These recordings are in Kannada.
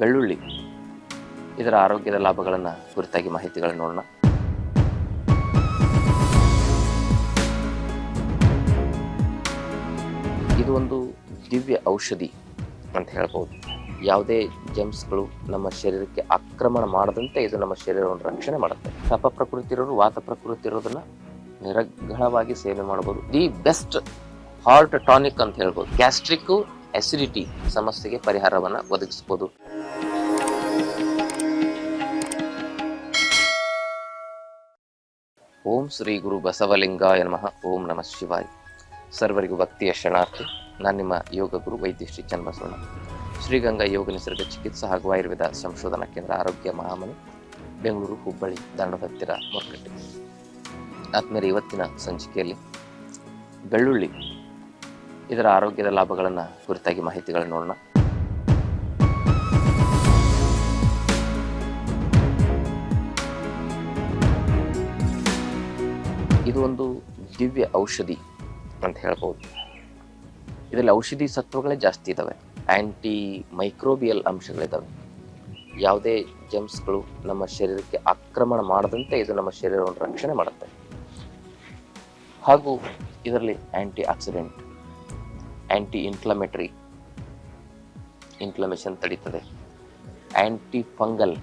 ಬೆಳ್ಳುಳ್ಳಿ. ಇದರ ಆರೋಗ್ಯದ ಲಾಭಗಳನ್ನು ಕುರಿತಾಗಿ ಮಾಹಿತಿಗಳನ್ನು ನೋಡೋಣ. ಇದು ಒಂದು ದಿವ್ಯ ಔಷಧಿ ಅಂತ ಹೇಳ್ಬೋದು. ಯಾವುದೇ ಜಮ್ಸ್ಗಳು ನಮ್ಮ ಶರೀರಕ್ಕೆ ಆಕ್ರಮಣ ಮಾಡದಂತೆ ಇದು ನಮ್ಮ ಶರೀರವನ್ನು ರಕ್ಷಣೆ ಮಾಡುತ್ತೆ. ಸಪ ಪ್ರಕೃತಿ ಇರೋರು ವಾತ ಪ್ರಕೃತಿ ಇರೋದನ್ನ ನಿರರ್ಗಳವಾಗಿ ಸೇವನೆ ಮಾಡಬಹುದು ದಿ ಬೆಸ್ಟ್ ಹಾರ್ಟ್ ಟಾನಿಕ್ ಅಂತ ಹೇಳ್ಬೋದು. ಗ್ಯಾಸ್ಟ್ರಿಕ್ ಅಸಿಡಿಟಿ ಸಮಸ್ಯೆಗೆ ಪರಿಹಾರವನ್ನು ಒದಗಿಸಬಹುದು ಓಂ ಶ್ರೀ ಗುರು ಬಸವಲಿಂಗಾಯ ನಮಃ. ಓಂ ನಮಃ ಶಿವಾಯ. ಸರ್ವರಿಗೂ ಭಕ್ತಿಯ ಶರಣಾರ್ಥಿ ನಾನು ನಿಮ್ಮ ಯೋಗ ಗುರು ವೈದ್ಯ ಶ್ರೀ ಚನ್ನಬಸವಣ್ಣ. ಶ್ರೀಗಂಗಾ ಯೋಗ ನಿಸರ್ಗ ಚಿಕಿತ್ಸಾ ಹಾಗೂ ಆಯುರ್ವೇದ ಸಂಶೋಧನಾ ಕೇಂದ್ರ ಆರೋಗ್ಯ ಮಹಾಮನೆ, ಬೆಂಗಳೂರು, ಹುಬ್ಬಳ್ಳಿ, ದಂಡದ ಹತ್ತಿರ ಮಾರುಕಟ್ಟೆ. ಇವತ್ತಿನ ಸಂಚಿಕೆಯಲ್ಲಿ ಬೆಳ್ಳುಳ್ಳಿ. ಇದರ ಆರೋಗ್ಯದ ಲಾಭಗಳನ್ನು ಕುರಿತಾಗಿ ಮಾಹಿತಿಗಳನ್ನು ನೋಡೋಣ. ಇದು ಒಂದು ದಿವ್ಯ ಔಷಧಿ ಅಂತ ಹೇಳ್ಬೋದು. ಇದರಲ್ಲಿ ಔಷಧಿ ಸತ್ವಗಳೇ ಜಾಸ್ತಿ ಇದ್ದಾವೆ ಆ್ಯಂಟಿ ಮೈಕ್ರೋಬಿಯಲ್ ಅಂಶಗಳಿದ್ದಾವೆ ಯಾವುದೇ ಜಮ್ಸ್ಗಳು ನಮ್ಮ ಶರೀರಕ್ಕೆ ಆಕ್ರಮಣ ಮಾಡದಂತೆ ಇದು ನಮ್ಮ ಶರೀರವನ್ನು ರಕ್ಷಣೆ ಮಾಡುತ್ತೆ. ಹಾಗೂ ಇದರಲ್ಲಿ antioxidant anti inflammatory inflammation ತಡೀತದೆ. ಆ್ಯಂಟಿ ಫಂಗಲ್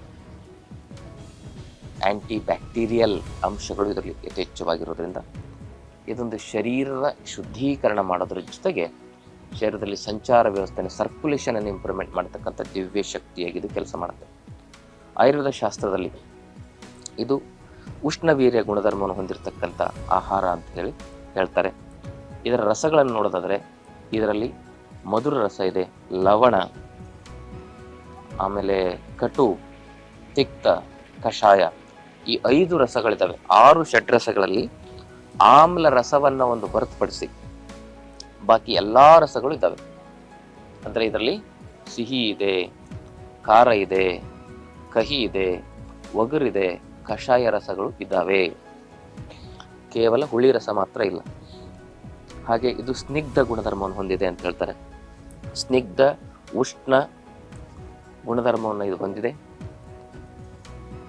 ಆ್ಯಂಟಿ ಬ್ಯಾಕ್ಟೀರಿಯಲ್ ಅಂಶಗಳು ಇದರಲ್ಲಿ ಯಥೇಚ್ಛವಾಗಿರೋದ್ರಿಂದ ಇದೊಂದು ಶರೀರದ ಶುದ್ಧೀಕರಣ ಮಾಡೋದ್ರ ಜೊತೆಗೆ ಶರೀರದಲ್ಲಿ ಸಂಚಾರ ವ್ಯವಸ್ಥೆಯನ್ನು ಸರ್ಕ್ಯುಲೇಷನನ್ನು ಇಂಪ್ರೂವ್ಮೆಂಟ್ ಮಾಡತಕ್ಕಂಥ ದಿವ್ಯ ಶಕ್ತಿಯಾಗಿ ಇದು ಕೆಲಸ ಮಾಡುತ್ತೆ. ಆಯುರ್ವೇದ ಶಾಸ್ತ್ರದಲ್ಲಿ ಇದು ಉಷ್ಣವೀರ್ಯ ಗುಣಧರ್ಮವನ್ನು ಹೊಂದಿರತಕ್ಕಂಥ ಆಹಾರ ಅಂತ ಹೇಳಿ ಹೇಳ್ತಾರೆ. ಇದರ ರಸಗಳನ್ನು ನೋಡೋದಾದರೆ ಇದರಲ್ಲಿ ಮಧುರ ರಸ ಇದೆ, ಲವಣ, ಆಮೇಲೆ ಕಟು, ತಿಕ್ತ, ಕಷಾಯ ಈ ಐದು ರಸಗಳಿದ್ದಾವೆ. ಆರು ಷಡ್ರಸಗಳಲ್ಲಿ ಆಮ್ಲ ರಸವನ್ನ ಒಂದು ಹೊರತುಪಡಿಸಿ ಬಾಕಿ ಎಲ್ಲಾ ರಸಗಳು ಇದ್ದಾವೆ. ಅಂದರೆ ಇದರಲ್ಲಿ ಸಿಹಿ ಇದೆ, ಖಾರ ಇದೆ, ಕಹಿ ಇದೆ ಒಗರಿದೆ ಕಷಾಯ ರಸಗಳು ಇದ್ದಾವೆ. ಕೇವಲ ಹುಳಿ ರಸ ಮಾತ್ರ ಇಲ್ಲ. ಹಾಗೆ ಇದು ಸ್ನಿಗ್ಧ ಗುಣಧರ್ಮವನ್ನು ಹೊಂದಿದೆ ಅಂತ ಹೇಳ್ತಾರೆ. ಸ್ನಿಗ್ಧ, ಉಷ್ಣ ಗುಣಧರ್ಮವನ್ನು ಇದು ಹೊಂದಿದೆ.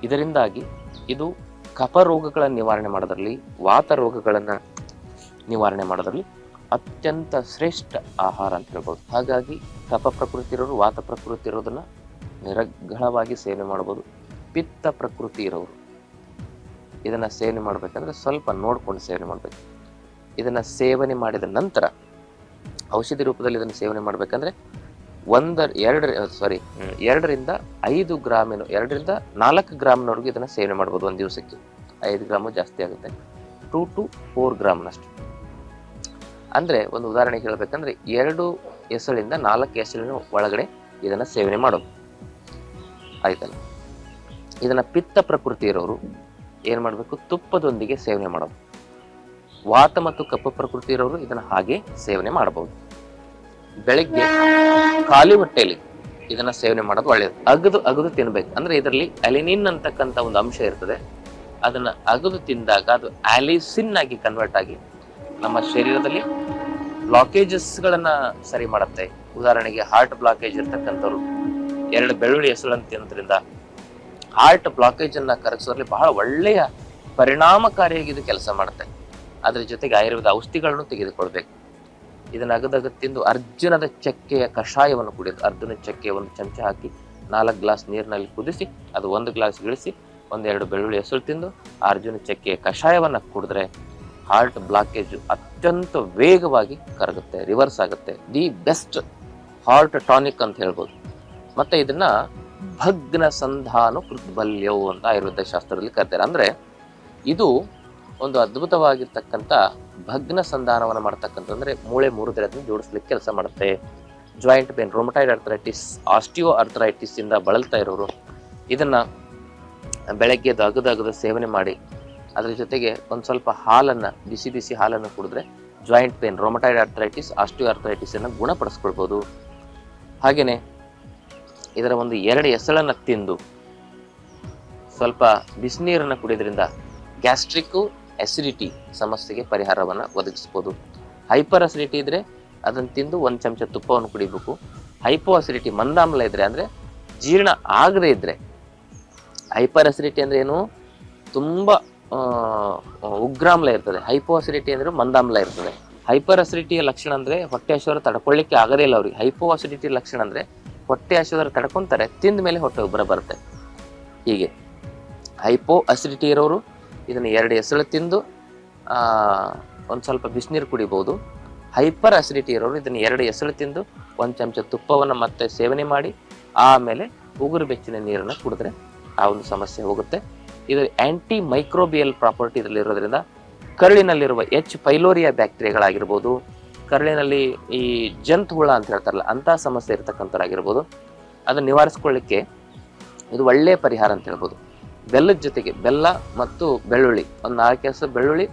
ಇದರಿಂದಾಗಿ ಇದು ಕಫ ರೋಗಗಳ ನಿವಾರಣೆ ಮಾಡೋದ್ರಲ್ಲಿ, ವಾತ ರೋಗಗಳನ್ನು ನಿವಾರಣೆ ಮಾಡೋದ್ರಲ್ಲಿ ಅತ್ಯಂತ ಶ್ರೇಷ್ಠ ಆಹಾರ ಅಂತ ಹೇಳ್ಬೋದು. ಹಾಗಾಗಿ ಕಫ ಪ್ರಕೃತಿ ಇರೋರು, ವಾತ ಪ್ರಕೃತಿ ಇರೋದನ್ನ ನಿರಗ್ಗಳವಾಗಿ ಸೇವನೆ ಮಾಡ್ಬೋದು. ಪಿತ್ತ ಪ್ರಕೃತಿ ಇರೋರು. ಇದನ್ನು ಸೇವನೆ ಮಾಡ್ಬೇಕಂದ್ರೆ ಸ್ವಲ್ಪ ನೋಡ್ಕೊಂಡು ಸೇವನೆ ಮಾಡ್ಬೇಕು. ಇದನ್ನು ಸೇವನೆ ಮಾಡಿದ ನಂತರ ಔಷಧಿ ರೂಪದಲ್ಲಿ ಇದನ್ನು ಸೇವನೆ ಮಾಡ್ಬೇಕಂದ್ರೆ ಒಂದರ ಎರಡರ ಸಾರಿ ಎರಡರಿಂದ ಐದು ಗ್ರಾಮಿನ, ಎರಡರಿಂದ ನಾಲ್ಕು ಗ್ರಾಮ್ನವರೆಗೂ ಇದನ್ನು ಸೇವನೆ ಮಾಡ್ಬೋದು ಒಂದು ದಿವಸಕ್ಕೆ. ಐದು ಗ್ರಾಮು ಜಾಸ್ತಿ ಆಗುತ್ತೆ. ಟೂ ಟು ಫೋರ್ ಗ್ರಾಮ್ನಷ್ಟು. ಅಂದರೆ ಒಂದು ಉದಾಹರಣೆ ಹೇಳಬೇಕಂದ್ರೆ ಎರಡು ಎಸಳಿಂದ ನಾಲ್ಕು ಎಸಳಿನ ಒಳಗಡೆ ಇದನ್ನು ಸೇವನೆ ಮಾಡೋದು. ಆಯ್ತಲ್ಲ? ಇದನ್ನು ಪಿತ್ತ ಪ್ರಕೃತಿ ಇರೋರು ಏನು ಮಾಡಬೇಕು? ತುಪ್ಪದೊಂದಿಗೆ ಸೇವನೆ ಮಾಡೋದು. ವಾತ ಮತ್ತು ಕಪ್ಪು ಪ್ರಕೃತಿ ಇರೋರು ಇದನ್ನು ಹಾಗೆ ಸೇವನೆ ಮಾಡಬಹುದು ಬೆಳಿಗ್ಗೆ ಖಾಲಿ ಹೊಟ್ಟೆಯಲ್ಲಿ ಇದನ್ನ ಸೇವನೆ ಮಾಡೋದು ಒಳ್ಳೆಯದು ಅಗದು ಅಗದು ತಿನ್ಬೇಕು. ಅಂದ್ರೆ ಇದರಲ್ಲಿ ಅಲಿನಿನ್ ಅಂತಕ್ಕಂಥ ಒಂದು ಅಂಶ ಇರ್ತದೆ. ಅದನ್ನ ಅಗದು ತಿಂದಾಗ ಅದು ಆಲಿಸಿನ್ ಆಗಿ ಕನ್ವರ್ಟ್ ಆಗಿ ನಮ್ಮ ಶರೀರದಲ್ಲಿ ಬ್ಲಾಕೇಜಸ್ಗಳನ್ನ ಸರಿ ಮಾಡುತ್ತೆ. ಉದಾಹರಣೆಗೆ ಹಾರ್ಟ್ ಬ್ಲಾಕೇಜ್ ಇರ್ತಕ್ಕಂಥವ್ರು ಎರಡು ಬೆಳ್ಳುಳ್ಳಿ ಹೆಸರನ್ನು ತಿನ್ನೋದ್ರಿಂದ ಹಾರ್ಟ್ ಬ್ಲಾಕೇಜ್ ಅನ್ನ ಕರಗಿಸೋದ್ರಲ್ಲಿ ಬಹಳ ಒಳ್ಳೆಯ ಪರಿಣಾಮಕಾರಿಯಾಗಿ ಇದು ಕೆಲಸ ಮಾಡುತ್ತೆ. ಅದ್ರ ಜೊತೆಗೆ ಆಯುರ್ವೇದ ಔಷಧಿಗಳನ್ನು ತೆಗೆದುಕೊಳ್ಬೇಕು. ಇದನ್ನ ಅಗದಗ ತಿಂದು ಅರ್ಜುನದ ಚಕ್ಕೆಯ ಕಷಾಯವನ್ನು ಕುಡಿಯೋದು ಅರ್ಜುನ ಚಕ್ಕೆಯ ಒಂದು ಚಮಚ ಹಾಕಿ ನಾಲ್ಕು ಗ್ಲಾಸ್ ನೀರಿನಲ್ಲಿ ಕುದಿಸಿ, ಅದು ಒಂದು ಗ್ಲಾಸ್ ಇಳಿಸಿ, ಒಂದೆರಡು ಬೆಳ್ಳುಳ್ಳಿ ಹೆಸರು ತಿಂದು ಅರ್ಜುನ ಚಕ್ಕೆಯ ಕಷಾಯವನ್ನು ಕುಡಿದ್ರೆ ಹಾರ್ಟ್ ಬ್ಲಾಕೇಜ್ ಅತ್ಯಂತ ವೇಗವಾಗಿ ಕರಗುತ್ತೆ, ರಿವರ್ಸ್ ಆಗುತ್ತೆ. ದಿ ಬೆಸ್ಟ್ ಹಾರ್ಟ್ ಟಾನಿಕ್ ಅಂತ ಹೇಳ್ಬೋದು. ಮತ್ತೆ ಇದನ್ನ ಭಗ್ನ ಸಂಧಾನ ಕೃತ್ಬಲ್ಯವು ಅಂತ ಆಯುರ್ವೇದ ಶಾಸ್ತ್ರದಲ್ಲಿ ಕರೀತಾರೆ. ಅಂದ್ರೆ ಇದು ಒಂದು ಅದ್ಭುತವಾಗಿರ್ತಕ್ಕಂಥ ಭಗ್ನ ಸಂಧಾನವನ್ನು ಮಾಡ್ತಕ್ಕಂಥ ಅಂದ್ರೆ ಮೂಳೆ ಮುರಿದ್ರೆ ಅದನ್ನ ಜೋಡಿಸ್ಲಿಕ್ಕೆ ಕೆಲಸ ಮಾಡುತ್ತೆ. Joint pain rheumatoid arthritis osteoarthritis ಇಂದ ಬಳಲ್ತಾ ಇರೋರು ಇದನ್ನ ಬೆಳಗ್ಗೆ ದಗದಗದ ಸೇವನೆ ಮಾಡಿ, ಅದರ ಜೊತೆಗೆ ಒಂದು ಸ್ವಲ್ಪ ಹಾಲನ್ನ, ಬಿಸಿ ಬಿಸಿ ಹಾಲನ್ನು ಕುಡಿದ್ರೆ joint pain rheumatoid arthritis osteoarthritis ಅನ್ನು ಗುಣಪಡಿಸ್ಕೊಳ್ಬೋದು. ಹಾಗೆಯೇ ಇದರ ಒಂದು ಎರಡು ಎಸಳನ್ನ ತಿಂದು ಸ್ವಲ್ಪ ಬಿಸಿನೀರನ್ನು ಕುಡಿಯೋದ್ರಿಂದ ಗ್ಯಾಸ್ಟ್ರಿಕ್ಕು ಅಸಿಡಿಟಿ ಸಮಸ್ಯೆಗೆ ಪರಿಹಾರವನ್ನು ಒದಗಿಸ್ಬೋದು. ಹೈಪರ್ ಅಸಿಡಿಟಿ ಇದ್ರೆ ಅದನ್ನು ತಿಂದು ಒಂದು ಚಮಚ ತುಪ್ಪವನ್ನು ಕುಡಿಬೇಕು. ಹೈಪೋ ಅಸಿಡಿಟಿ ಮಂದಾಮ್ಲ ಇದ್ರೆ ಅಂದರೆ ಜೀರ್ಣ ಆಗದೇ ಇದ್ರೆ. ಹೈಪರ್ ಅಸಿಡಿಟಿ ಅಂದ್ರೆ ಏನು? ತುಂಬ ಉಗ್ರಾಮ್ಲ ಇರ್ತದೆ. ಹೈಪೋ ಅಸಿಡಿಟಿ ಅಂದ್ರೆ ಮಂದಾಮ್ಲ ಇರ್ತದೆ. ಹೈಪರ್ ಅಸಿಡಿಟಿಯ ಲಕ್ಷಣ ಅಂದ್ರೆ ಹೊಟ್ಟೆ ಹಸಿವರ ತಡ್ಕೊಳ್ಳಿಕ್ಕೆ ಆಗದೇ ಇಲ್ಲ ಅವ್ರಿಗೆ. ಹೈಪೋ ಅಸಿಡಿಟಿ ಲಕ್ಷಣ ಅಂದ್ರೆ ಹೊಟ್ಟೆ ಹಸಿವರ ತಡ್ಕೊತಾರೆ ತಿಂದ ಮೇಲೆ ಹೊಟ್ಟೆ ಉಬ್ಬರ ಬರುತ್ತೆ. ಹೀಗೆ. ಹೈಪೋ ಅಸಿಡಿಟಿ ಇರೋರು ಇದನ್ನ ಎರಡು ಎಸಳು ತಿಂದು ಒಂದು ಸ್ವಲ್ಪ ಬಿಸಿನೀರು ಕುಡಿಬೋದು. ಹೈಪರ್ ಅಸಿಡಿಟಿ ಇರೋರು ಇದನ್ನು ಎರಡು ಎಸಳು ತಿಂದು, ಒಂದು ಚಮಚ ತುಪ್ಪವನ್ನು ಮತ್ತೆ ಸೇವನೆ ಮಾಡಿ, ಆಮೇಲೆ ಉಗುರು ಬೆಚ್ಚಿನ ನೀರನ್ನು ಕುಡಿದ್ರೆ ಆ ಒಂದು ಸಮಸ್ಯೆ ಹೋಗುತ್ತೆ. ಇದು ಆ್ಯಂಟಿ ಮೈಕ್ರೋಬಿಯಲ್ ಪ್ರಾಪರ್ಟಿ ಇದರಲ್ಲಿ ಇರೋದ್ರಿಂದ ಕರುಳಿನಲ್ಲಿರುವ ಎಚ್ ಪೈಲೋರಿಯಾ ಬ್ಯಾಕ್ಟೀರಿಯಾಗಳಾಗಿರ್ಬೋದು, ಕರುಳಿನಲ್ಲಿ ಈ ಜಂತ್ ಹುಳ ಅಂತ ಹೇಳ್ತಾರಲ್ಲ ಅಂತಹ ಸಮಸ್ಯೆ ಇರತಕ್ಕಂಥವ್ರಾಗಿರ್ಬೋದು. ಅದನ್ನು ನಿವಾರಿಸ್ಕೊಳ್ಳಿಕ್ಕೆ ಇದು ಒಳ್ಳೆಯ ಪರಿಹಾರ ಅಂತ ಹೇಳ್ಬೋದು. ಬೆಲ್ಲದ ಜೊತೆಗೆ ಬೆಲ್ಲ ಮತ್ತು ಬೆಳ್ಳುಳ್ಳಿ, ಒಂದು ನಾಲ್ಕು ಕೆಲಸ ಬೆಳ್ಳುಳ್ಳಿ,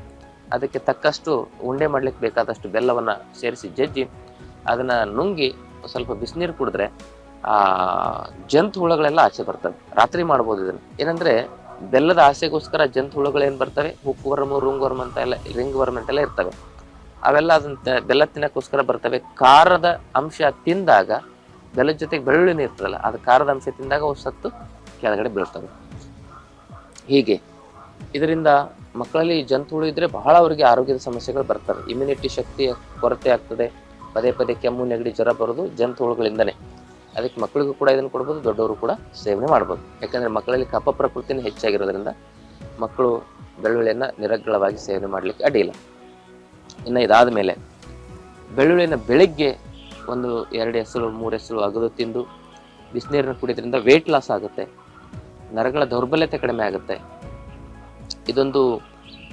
ಅದಕ್ಕೆ ತಕ್ಕಷ್ಟು ಉಂಡೆ ಮಾಡ್ಲಿಕ್ಕೆ ಬೇಕಾದಷ್ಟು ಬೆಲ್ಲವನ್ನು ಸೇರಿಸಿ ಜಜ್ಜಿ, ಅದನ್ನು ನುಂಗಿ ಸ್ವಲ್ಪ ಬಿಸಿನೀರು ಕುಡಿದ್ರೆ ಆ ಜಂತು ಹುಳಗಳೆಲ್ಲ ಆಚೆ ಬರ್ತವೆ. ರಾತ್ರಿ ಮಾಡ್ಬೋದು ಇದನ್ನು. ಏನಂದ್ರೆ ಬೆಲ್ಲದ ಆಸೆಗೋಸ್ಕರ ಜಂತು ಹುಳುಗಳು ಏನ್ ಬರ್ತವೆ? ಹುಕ್ಕು ವರ್ಮು ರುಂಗ್ ವರ್ಮ್ ಅಂತ ಎಲ್ಲ ರಿಂಗ್ ವರ್ಮ ಅಂತೆಲ್ಲ ಇರ್ತವೆ. ಅವೆಲ್ಲ ಅದನ್ನ ಬೆಲ್ಲ ತಿನ್ನೋಕ್ಕೋಸ್ಕರ ಬರ್ತವೆ. ಖಾರದ ಅಂಶ ತಿಂದಾಗ ಬೆಲ್ಲದ ಜೊತೆಗೆ ಬೆಳ್ಳುಳ್ಳಿ ಇರ್ತದಲ್ಲ, ಅದು ಖಾರದ ಅಂಶ ತಿಂದಾಗ ಅವು ಸತ್ತು ಕೆಳಗಡೆ ಬೀಳ್ತವೆ. ಹೀಗೆ. ಇದರಿಂದ ಮಕ್ಕಳಲ್ಲಿ ಜಂತು ಹುಳು ಇದ್ರೆ ಬಹಳ ಅವರಿಗೆ ಆರೋಗ್ಯದ ಸಮಸ್ಯೆಗಳು ಬರ್ತವೆ ಇಮ್ಯುನಿಟಿ ಶಕ್ತಿಯ ಕೊರತೆ ಆಗ್ತದೆ. ಪದೇ ಪದೇ ಕೆಮ್ಮು, ನೆಗಡಿ, ಜ್ವರ ಬರೋದು ಜಂತು ಹುಳುಗಳಿಂದನೇ ಅದಕ್ಕೆ ಮಕ್ಕಳಿಗೂ ಕೂಡ ಇದನ್ನು ಕೊಡ್ಬೋದು, ದೊಡ್ಡವರು ಕೂಡ ಸೇವನೆ ಮಾಡ್ಬೋದು. ಯಾಕಂದ್ರೆ ಮಕ್ಕಳಲ್ಲಿ ಕಪ್ಪ ಪ್ರಕೃತಿನೇ ಹೆಚ್ಚಾಗಿರೋದ್ರಿಂದ ಮಕ್ಕಳು ಬೆಳ್ಳುಳ್ಳಿಯನ್ನು ನಿರಗ್ಗಳವಾಗಿ ಸೇವನೆ ಮಾಡ್ಲಿಕ್ಕೆ ಅಡ್ಡಿಲ್ಲ ಇನ್ನು ಇದಾದ ಮೇಲೆ ಬೆಳ್ಳುಳ್ಳಿನ ಬೆಳಿಗ್ಗೆ ಒಂದು ಎರಡು ಹೆಸರು, ಮೂರು ಹೆಸರು ಅಗದು ತಿಂದು ಬಿಸಿನೀರನ್ನು ಕುಡಿಯೋದ್ರಿಂದ ವೇಟ್ ಲಾಸ್ ಆಗುತ್ತೆ. ನರಗಳ ದೌರ್ಬಲ್ಯತೆ ಕಡಿಮೆ ಆಗುತ್ತೆ. ಇದೊಂದು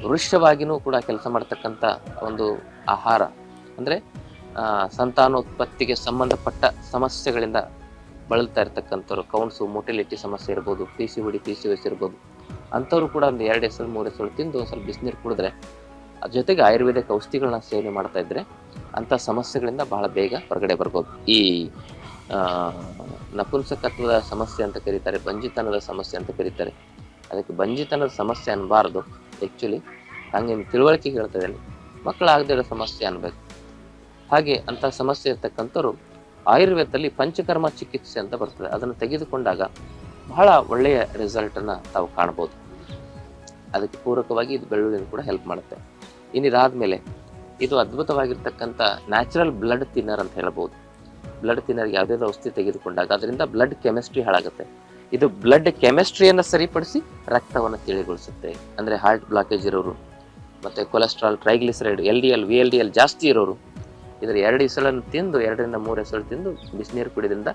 ವೃಕ್ಷವಾಗಿನೂ ಕೂಡ ಕೆಲಸ ಮಾಡ್ತಕ್ಕಂಥ ಒಂದು ಆಹಾರ. ಅಂದರೆ ಸಂತಾನೋತ್ಪತ್ತಿಗೆ ಸಂಬಂಧಪಟ್ಟ ಸಮಸ್ಯೆಗಳಿಂದ ಬಳಲ್ತಾ ಇರ್ತಕ್ಕಂಥವ್ರು. ಕೌನ್ಸು ಮೊಟಿಲಿಟಿ ಸಮಸ್ಯೆ ಇರ್ಬೋದು ಪಿ ಸಿ ಹುಡಿ ಪಿ ಸಿ ಎಸ್ ಇರ್ಬೋದು. ಅಂಥವ್ರು ಕೂಡ ಒಂದು ಎರಡು ಎಸಳು ಮೂರು ಎಸಳು ತಿಂದು ಒಂದು ಸ್ವಲ್ಪ ಬಿಸಿನೀರು ಕುಡಿದ್ರೆ ಅದ್ರ ಜೊತೆಗೆ ಆಯುರ್ವೇದಿಕ್ ಔಷಧಿಗಳನ್ನ ಸೇವನೆ ಮಾಡ್ತಾ ಇದ್ರೆ ಅಂಥ ಸಮಸ್ಯೆಗಳಿಂದ ಬಹಳ ಬೇಗ ಹೊರಗಡೆ ಬರ್ಬೋದು. ಈ ನಪುಂಸಕತ್ವದ ಸಮಸ್ಯೆ ಅಂತ ಕರೀತಾರೆ, ಬಂಜಿತನದ ಸಮಸ್ಯೆ ಅಂತ ಕರೀತಾರೆ. ಅದಕ್ಕೆ ಬಂಜಿತನದ ಸಮಸ್ಯೆ ಅನ್ನಬಾರ್ದು ಆ್ಯಕ್ಚುಲಿ ಹಂಗೆ ತಿಳುವಳಿಕೆ ಹೇಳ್ತದೆ ಮಕ್ಕಳಾಗದೇ ಇರೋ ಸಮಸ್ಯೆ ಅನ್ಬೇಕು. ಹಾಗೆ ಅಂತ ಸಮಸ್ಯೆ ಇರ್ತಕ್ಕಂಥವ್ರು ಆಯುರ್ವೇದದಲ್ಲಿ ಪಂಚಕರ್ಮ ಚಿಕಿತ್ಸೆ ಅಂತ ಬರ್ತದೆ. ಅದನ್ನು ತೆಗೆದುಕೊಂಡಾಗ ಬಹಳ ಒಳ್ಳೆಯ ರಿಸಲ್ಟನ್ನು ತಾವು ಕಾಣ್ಬೋದು. ಅದಕ್ಕೆ ಪೂರಕವಾಗಿ ಇದು ಬೆಳ್ಳುಳ್ಳಿನ ಕೂಡ ಹೆಲ್ಪ್ ಮಾಡುತ್ತೆ. ಇನ್ನು ಇದಾದ್ಮೇಲೆ ಇದು ಅದ್ಭುತವಾಗಿರ್ತಕ್ಕಂಥ ನ್ಯಾಚುರಲ್ ಬ್ಲಡ್ ತಿನ್ನರ್ ಅಂತ ಹೇಳ್ಬೋದು. ಬ್ಲಡ್ ತಿನ್ನರ್ ಯಾವುದೇ ಔಷಧಿ ತೆಗೆದುಕೊಂಡಾಗ ಅದರಿಂದ ಬ್ಲಡ್ ಕೆಮಿಸ್ಟ್ರಿ ಹಾಳಾಗುತ್ತೆ. ಇದು ಬ್ಲಡ್ ಕೆಮಿಸ್ಟ್ರಿಯನ್ನು ಸರಿಪಡಿಸಿ ರಕ್ತವನ್ನು ತಿಳಿಗೊಳಿಸುತ್ತೆ. ಅಂದರೆ ಹಾರ್ಟ್ ಬ್ಲಾಕೇಜ್ ಇರೋರು, ಮತ್ತು cholesterol triglyceride L D L V L D L ಜಾಸ್ತಿ ಇರೋರು, ಇದರ ಎರಡು ಇಸಳನ್ನು ತಿಂದು ಎರಡರಿಂದ ಮೂರು ಎಸಳು ತಿಂದು ಬಿಸಿನೀರು ಕುಡಿದ್ರಿಂದ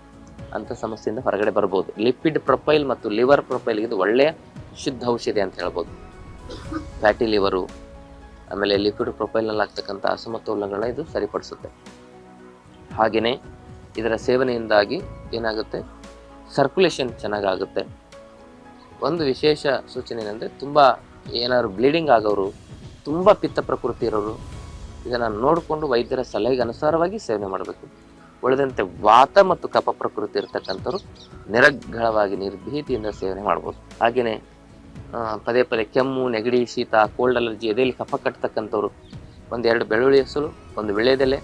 ಅಂಥ ಸಮಸ್ಯೆಯಿಂದ ಹೊರಗಡೆ ಬರ್ಬೋದು. ಲಿಪಿಡ್ ಪ್ರೊಫೈಲ್ ಮತ್ತು ಲಿವರ್ ಪ್ರೊಫೈಲ್ ಇದು ಒಳ್ಳೆಯ ಶುದ್ಧ ಔಷಧಿ ಅಂತ ಹೇಳ್ಬೋದು. ಫ್ಯಾಟಿ ಲಿವರು ಆಮೇಲೆ ಲಿಪಿಡ್ ಪ್ರೊಫೈಲ್ನಲ್ಲಿ ಆಗ್ತಕ್ಕಂಥ ಅಸಮತೋಲನಗಳನ್ನ ಇದು ಸರಿಪಡಿಸುತ್ತೆ. ಹಾಗೆಯೇ ಇದರ ಸೇವನೆಯಿಂದಾಗಿ ಏನಾಗುತ್ತೆ? ಸರ್ಕ್ಯುಲೇಷನ್ ಚೆನ್ನಾಗಾಗುತ್ತೆ. ಒಂದು ವಿಶೇಷ ಸೂಚನೆ ಏನಂದರೆ ತುಂಬ ಏನಾದ್ರು ಬ್ಲೀಡಿಂಗ್ ಆಗೋರು, ತುಂಬ ಪಿತ್ತ ಪ್ರಕೃತಿ ಇರೋರು, ಇದನ್ನು ನೋಡಿಕೊಂಡು ವೈದ್ಯರ ಸಲಹೆಗೆ ಅನುಸಾರವಾಗಿ ಸೇವನೆ ಮಾಡಬೇಕು. ಉಳಿದಂತೆ ವಾತ ಮತ್ತು ಕಫ ಪ್ರಕೃತಿ ಇರತಕ್ಕಂಥವ್ರು ನಿರಗ್ಗಳವಾಗಿ ನಿರ್ಭೀತಿಯಿಂದ ಸೇವನೆ ಮಾಡ್ಬೋದು. ಹಾಗೆಯೇ ಪದೇ ಪದೇ ಕೆಮ್ಮು, ನೆಗಡಿ, ಶೀತ ಕೋಲ್ಡ್ ಅಲರ್ಜಿ ಎದೆಯಲ್ಲಿ ಕಫ ಕಟ್ಟತಕ್ಕಂಥವ್ರು ಒಂದೆರಡು ಬೆಳ್ಳುಳ್ಳಿ ಹೆಸರು, ಒಂದು ವಿಳೆದೆಲೆ,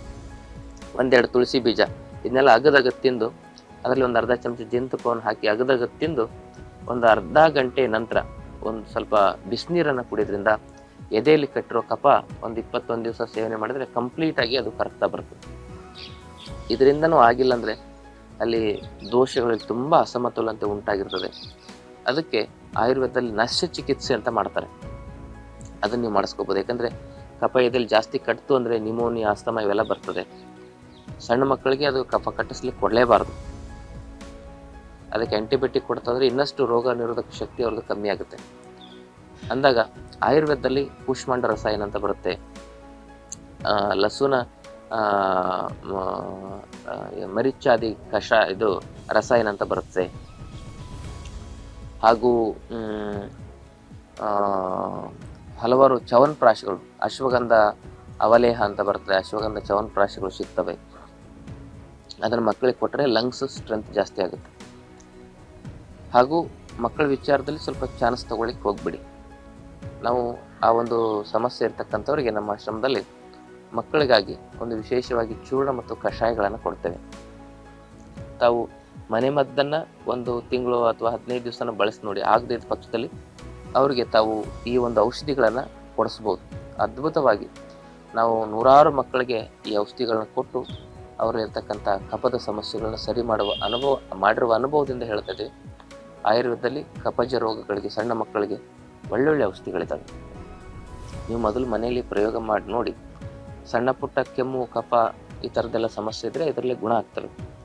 ಒಂದೆರಡು ತುಳಸಿ ಬೀಜ ಇದನ್ನೆಲ್ಲ ಅಗದಾಗ ತಿಂದು, ಅದರಲ್ಲಿ ಒಂದು ಅರ್ಧ ಚಮಚ ಜೇನುತುಪ್ಪವನ್ನು ಹಾಕಿ ಅಗದಾಗ ತಿಂದು, ಒಂದು ಅರ್ಧ ಗಂಟೆ ನಂತರ ಒಂದು ಸ್ವಲ್ಪ ಬಿಸಿನೀರನ್ನು ಕುಡಿಯೋದ್ರಿಂದ ಎದೆಯಲ್ಲಿ ಕಟ್ಟಿರೋ ಕಪ ಒಂದು ಇಪ್ಪತ್ತೊಂದು ದಿವಸ ಸೇವನೆ ಮಾಡಿದ್ರೆ ಕಂಪ್ಲೀಟ್ ಆಗಿ ಅದು ಕರಗ್ತಾ ಬರ್ತದೆ. ಇದರಿಂದನೂ ಆಗಿಲ್ಲ ಅಂದರೆ ಅಲ್ಲಿ ದೋಷಗಳಲ್ಲಿ ತುಂಬ ಅಸಮತೋಲನತೆ ಉಂಟಾಗಿರ್ತದೆ. ಅದಕ್ಕೆ ಆಯುರ್ವೇದದಲ್ಲಿ ನಶ್ಯ ಚಿಕಿತ್ಸೆ ಅಂತ ಮಾಡ್ತಾರೆ. ಅದನ್ನು ನೀವು ಮಾಡಿಸ್ಕೋಬೋದು. ಯಾಕಂದರೆ ಕಪ ಎದೆಯಲ್ಲಿ ಜಾಸ್ತಿ ಕಟ್ತು ಅಂದರೆ ನಿಮೋನಿಯಾ ಅಸ್ತಮ ಇವೆಲ್ಲ ಬರ್ತದೆ. ಸಣ್ಣ ಮಕ್ಕಳಿಗೆ ಅದು ಕಫ ಕಟ್ಟಿಸ್ಲಿಕ್ಕೆ ಕೊಡಲೇಬಾರ್ದು. ಅದಕ್ಕೆ ಆಂಟಿಬಯೋಟಿಕ್ ಕೊಡ್ತಂದ್ರೆ ಇನ್ನಷ್ಟು ರೋಗ ನಿರೋಧಕ ಶಕ್ತಿ ಅವ್ರದ್ದು ಕಮ್ಮಿ ಆಗುತ್ತೆ. ಅಂದಾಗ ಆಯುರ್ವೇದದಲ್ಲಿ ಕೂಷ್ಮಾಂಡ ರಸಾಯನ ಅಂತ ಬರುತ್ತೆ? ಲಸುನ ಮರಿಚಾದಿ ಕಷ, ಇದು ರಸಾಯನ ಅಂತ ಬರುತ್ತೆ? ಹಾಗೂ ಹಲವಾರು ಚವನ್ ಹಲವಾರು ಚವನ್ಪ್ರಾಶಗಳು ಅಶ್ವಗಂಧ ಅವಲೇಹ ಅಂತ ಬರುತ್ತೆ, ಅಶ್ವಗಂಧ ಚವನ್ಪ್ರಾಶಗಳು ಸಿಗ್ತವೆ. ಅದನ್ನು ಮಕ್ಕಳಿಗೆ ಕೊಟ್ಟರೆ ಲಂಗ್ಸ್ ಸ್ಟ್ರೆಂತ್ ಜಾಸ್ತಿ ಆಗುತ್ತೆ. ಹಾಗೂ ಮಕ್ಕಳ ವಿಚಾರದಲ್ಲಿ ಸ್ವಲ್ಪ ಚಾನ್ಸ್ ತಗೊಳ್ಳಿಕ್ಕೆ ಹೋಗ್ಬಿಡಿ. ನಾವು ಆ ಒಂದು ಸಮಸ್ಯೆ ಇರ್ತಕ್ಕಂಥವ್ರಿಗೆ ನಮ್ಮ ಆಶ್ರಮದಲ್ಲಿ ಮಕ್ಕಳಿಗಾಗಿ ಒಂದು ವಿಶೇಷವಾಗಿ ಚೂರ್ಣ ಮತ್ತು ಕಷಾಯಗಳನ್ನು ಕೊಡ್ತೇವೆ. ತಾವು ಮನೆ ಮದ್ದನ್ನು ಒಂದು ತಿಂಗಳು ಅಥವಾ ಹದಿನೈದು ದಿವಸನ ಬಳಸಿ ನೋಡಿ ಆಗದೇ ಇದ್ದ ಪಕ್ಷದಲ್ಲಿ ಅವರಿಗೆ ತಾವು ಈ ಒಂದು ಔಷಧಿಗಳನ್ನು ಕೊಡಿಸ್ಬೋದು. ಅದ್ಭುತವಾಗಿ ನಾವು ನೂರಾರು ಮಕ್ಕಳಿಗೆ ಈ ಔಷಧಿಗಳನ್ನ ಕೊಟ್ಟು ಅವರಲ್ಲಿರ್ತಕ್ಕಂಥ ಕಫದ ಸಮಸ್ಯೆಗಳನ್ನ ಸರಿ ಮಾಡುವ ಅನುಭವ, ಮಾಡಿರುವ ಅನುಭವದಿಂದ ಹೇಳ್ತದೆ, ಆಯುರ್ವೇದದಲ್ಲಿ ಕಫಜ ರೋಗಗಳಿಗೆ, ಸಣ್ಣ ಮಕ್ಕಳಿಗೆ ಒಳ್ಳೊಳ್ಳೆ ಔಷಧಿಗಳಿದ್ದಾವೆ ನೀವು ಮೊದಲು ಮನೆಯಲ್ಲಿ ಪ್ರಯೋಗ ಮಾಡಿ ನೋಡಿ, ಸಣ್ಣ ಪುಟ್ಟ ಕೆಮ್ಮು, ಕಫ ಈ ಥರದ್ದೆಲ್ಲ ಸಮಸ್ಯೆ ಇದ್ದರೆ ಇದರಲ್ಲಿ ಗುಣ ಆಗ್ತವೆ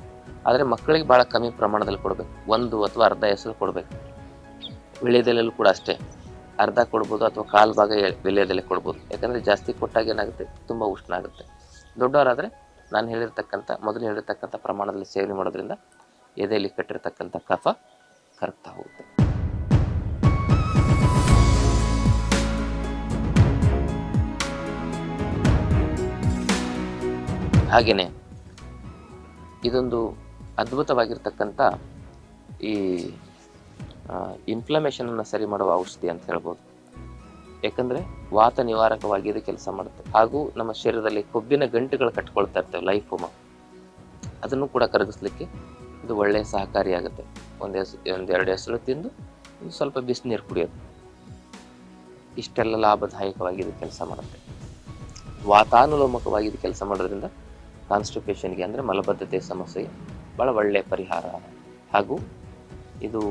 ಆದರೆ ಮಕ್ಕಳಿಗೆ ಭಾಳ ಕಮ್ಮಿ ಪ್ರಮಾಣದಲ್ಲಿ ಕೊಡಬೇಕು. ಒಂದು ಅಥವಾ ಅರ್ಧ ಹೆಸರು ಕೊಡಬೇಕು. ವಿಳ್ಯದೆಲೆಲ್ಲೂ ಕೂಡ ಅಷ್ಟೇ. ಅರ್ಧ ಕೊಡ್ಬೋದು ಅಥವಾ ಕಾಲು ಭಾಗ ವಿಳ್ಯದೆಲೆ ಕೊಡ್ಬೋದು. ಯಾಕಂದರೆ ಜಾಸ್ತಿ ಕೊಟ್ಟಾಗ ಏನಾಗುತ್ತೆ? ತುಂಬ ಉಷ್ಣ ಆಗುತ್ತೆ. ದೊಡ್ಡವರಾದರೆ ನಾನು ಹೇಳಿರ್ತಕ್ಕಂಥ, ಮೊದಲು ಹೇಳಿರ್ತಕ್ಕಂಥ ಪ್ರಮಾಣದಲ್ಲಿ ಸೇವನೆ ಮಾಡೋದ್ರಿಂದ ಎದೆಯಲ್ಲಿ ಕಟ್ಟಿರ್ತಕ್ಕಂಥ ಕಫ ಕರಗ್ತಾ ಹೋಗುತ್ತೆ. ಹಾಗೆಯೇ ಇದೊಂದು ಅದ್ಭುತವಾಗಿರ್ತಕ್ಕಂಥ ಈ ಇನ್ಫ್ಲಮೇಷನನ್ನು ಸರಿ ಮಾಡುವ ಔಷಧಿ ಅಂತ ಹೇಳ್ಬೋದು. ಯಾಕಂದರೆ ವಾತ ನಿವಾರಕವಾಗಿ ಇದು ಕೆಲಸ ಮಾಡುತ್ತೆ. ಹಾಗೂ ನಮ್ಮ ಶರೀರದಲ್ಲಿ ಕೊಬ್ಬಿನ ಗಂಟುಗಳು ಕಟ್ಕೊಳ್ತಾ ಇರ್ತವೆ ಹೋಮ ಅದನ್ನು ಕೂಡ ಕರಗಿಸ್ಲಿಕ್ಕೆ ಇದು ಒಳ್ಳೆಯ ಸಹಕಾರಿಯಾಗುತ್ತೆ ಒಂದು ಹೆಸರು ಒಂದು ಎರಡು ಹೆಸರು ತಿಂದು ಒಂದು ಸ್ವಲ್ಪ ಬಿಸಿನೀರು ಕುಡಿಯೋದು. ಇಷ್ಟೆಲ್ಲ ಲಾಭದಾಯಕವಾಗಿ ಇದು ಕೆಲಸ ಮಾಡುತ್ತೆ. ವಾತಾನುಲೋಮಕವಾಗಿ ಇದು ಕೆಲಸ ಮಾಡೋದ್ರಿಂದ ಕಾನ್ಸ್ಟಿಪೇಷನ್ಗೆ ಅಂದರೆ ಮಲಬದ್ಧತೆ ಸಮಸ್ಯೆಗೆ ಭಾಳ ಒಳ್ಳೆಯ ಪರಿಹಾರ. ಹಾಗೂ ಇದು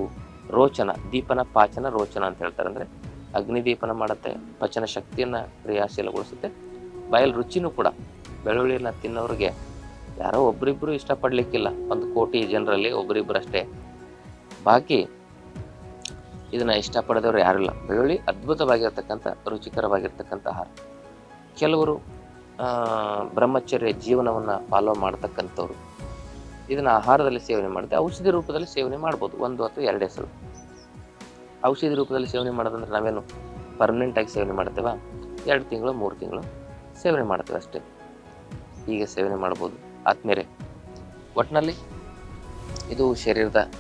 ರೋಚನ, ದೀಪನ ಪಾಚನ ರೋಚನ ಅಂತ ಹೇಳ್ತಾರೆ. ಅಂದರೆ ಅಗ್ನಿ ದೀಪನ ಮಾಡುತ್ತೆ, ಪಚನ ಶಕ್ತಿಯನ್ನು ಕ್ರಿಯಾಶೀಲಗೊಳಿಸುತ್ತೆ. ಬಾಯಲ್ಲಿ ರುಚಿನೂ ಕೂಡ ಬೆಳ್ಳುಳ್ಳಿನ ತಿನ್ನೋರಿಗೆ ಯಾರೋ ಒಬ್ಬರಿಬ್ಬರು ಇಷ್ಟಪಡಲಿಕ್ಕಿಲ್ಲ. ಒಂದು ಕೋಟಿ ಜನರಲ್ಲಿ ಒಬ್ರಿಬ್ಬರು ಅಷ್ಟೇ ಬಾಕಿ ಇದನ್ನ ಯಾರೂ ಯಾರಿಲ್ಲ. ಬೆಳ್ಳುಳ್ಳಿ ಅದ್ಭುತವಾಗಿರ್ತಕ್ಕಂಥ, ರುಚಿಕರವಾಗಿರ್ತಕ್ಕಂಥ ಆಹಾರ. ಕೆಲವರು ಬ್ರಹ್ಮಚರ್ಯ ಜೀವನವನ್ನು ಫಾಲೋ ಮಾಡ್ತಕ್ಕಂಥವ್ರು. ಇದನ್ನು ಆಹಾರದಲ್ಲಿ ಸೇವನೆ ಮಾಡಿದ್ರೆ ಔಷಧಿ ರೂಪದಲ್ಲಿ ಸೇವನೆ ಮಾಡ್ಬೋದು. ಒಂದು ಅಥವಾ ಎರಡು ಹೆಸರು. ಔಷಧಿ ರೂಪದಲ್ಲಿ ಸೇವನೆ ಮಾಡೋದಂದ್ರೆ ನಾವೇನು ಪರ್ಮನೆಂಟಾಗಿ ಸೇವನೆ ಮಾಡ್ತೇವೆ? ಎರಡು ತಿಂಗಳು, ಮೂರು ತಿಂಗಳು ಸೇವನೆ ಮಾಡ್ತೇವೆ ಅಷ್ಟೇ. ಹೀಗೆ ಸೇವನೆ ಮಾಡ್ಬೋದು. ಆದ್ಮೇಲೆ ಒಟ್ಟಿನಲ್ಲಿ ಇದು ಶರೀರದ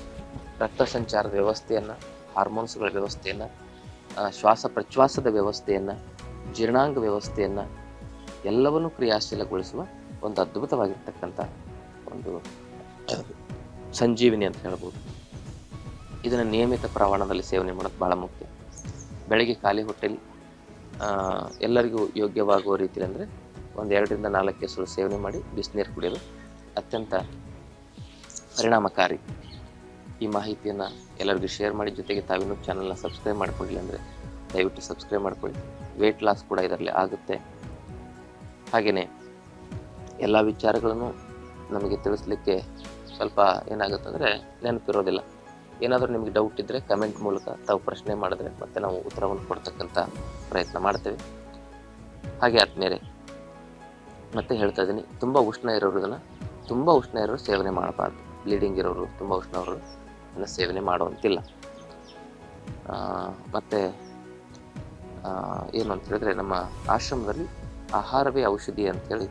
ರಕ್ತ ಸಂಚಾರದ ವ್ಯವಸ್ಥೆಯನ್ನು ಹಾರ್ಮೋನ್ಸ್ಗಳ ವ್ಯವಸ್ಥೆಯನ್ನು ಶ್ವಾಸ ಪ್ರಶ್ವಾಸದ ವ್ಯವಸ್ಥೆಯನ್ನು, ಜೀರ್ಣಾಂಗ ವ್ಯವಸ್ಥೆಯನ್ನು ಎಲ್ಲವನ್ನೂ ಕ್ರಿಯಾಶೀಲಗೊಳಿಸುವ ಒಂದು ಅದ್ಭುತವಾಗಿರ್ತಕ್ಕಂಥ ಒಂದು ಸಂಜೀವಿನಿ ಅಂತ ಹೇಳ್ಬೋದು. ಇದನ್ನು ನಿಯಮಿತ ಪ್ರಮಾಣದಲ್ಲಿ ಸೇವನೆ ಮಾಡೋದು ಭಾಳ ಮುಖ್ಯ. ಬೆಳಗ್ಗೆ ಖಾಲಿ ಹೊಟ್ಟೆಲಿ ಎಲ್ಲರಿಗೂ ಯೋಗ್ಯವಾಗುವ ರೀತಿಯಲ್ಲಿ ಅಂದರೆ ಒಂದು ಎರಡರಿಂದ ನಾಲ್ಕು ಹೆಸರು ಸೇವನೆ ಮಾಡಿ ಬಿಸಿನೀರು ಕುಡಿಯೋದು ಅತ್ಯಂತ ಪರಿಣಾಮಕಾರಿ. ಈ ಮಾಹಿತಿಯನ್ನು ಎಲ್ಲರಿಗೂ ಶೇರ್ ಮಾಡಿ, ಜೊತೆಗೆ ತಾವಿನ್ನೂ ಚಾನಲ್ನ ಸಬ್ಸ್ಕ್ರೈಬ್ ಮಾಡ್ಕೊಳ್ಳಿ ಅಂದರೆ ದಯವಿಟ್ಟು ಸಬ್ಸ್ಕ್ರೈಬ್ ಮಾಡ್ಕೊಳ್ಳಿ. ವೆಯ್ಟ್ ಲಾಸ್ ಕೂಡ ಇದರಲ್ಲಿ ಆಗುತ್ತೆ. ಹಾಗೆಯೇ ಎಲ್ಲ ವಿಚಾರಗಳನ್ನು ನಮಗೆ ತಿಳಿಸ್ಲಿಕ್ಕೆ ಸ್ವಲ್ಪ ಏನಾಗುತ್ತೆ ಅಂದರೆ ನೆನಪಿರೋದಿಲ್ಲ. ಏನಾದರೂ ನಿಮಗೆ ಡೌಟ್ ಇದ್ದರೆ ಕಮೆಂಟ್ ಮೂಲಕ ತಾವು ಪ್ರಶ್ನೆ ಮಾಡಿದ್ರೆ ಮತ್ತೆ ನಾವು ಉತ್ತರವನ್ನು ಕೊಡ್ತಕ್ಕಂಥ ಪ್ರಯತ್ನ ಮಾಡ್ತೇವೆ. ಹಾಗೆ ಆದ್ಮೇಲೆ ಮತ್ತೆ ಹೇಳ್ತಾ ಇದ್ದೀನಿ, ತುಂಬ ಉಷ್ಣ ಇರೋರು ಇದನ್ನು, ತುಂಬ ಉಷ್ಣ ಇರೋರು ಸೇವನೆ ಮಾಡಬಾರ್ದು. ಬ್ಲೀಡಿಂಗ್ ಇರೋರು, ತುಂಬ ಉಷ್ಣ ಇರೋರು ಅದನ್ನು ಸೇವನೆ ಮಾಡುವಂತಿಲ್ಲ. ಮತ್ತು ಏನು ಅಂತ ಹೇಳಿದ್ರೆ ನಮ್ಮ ಆಶ್ರಮದಲ್ಲಿ ಆಹಾರವೇ ಔಷಧಿ ಅಂತೇಳಿ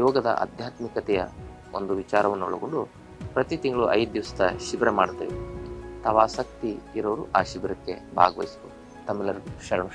ಯೋಗದ ಆಧ್ಯಾತ್ಮಿಕತೆಯ ಒಂದು ವಿಚಾರವನ್ನು ಒಳಗೊಂಡು ಪ್ರತಿ ತಿಂಗಳು ಐದು ದಿವಸದ ಶಿಬಿರ ಮಾಡ್ತೇವೆ. ತಾವು ಇರೋರು ಆ ಶಿಬಿರಕ್ಕೆ ಭಾಗವಹಿಸ್ಬೋದು. ತಮ್ಮೆಲ್ಲರಿಗೂ ಶರಣ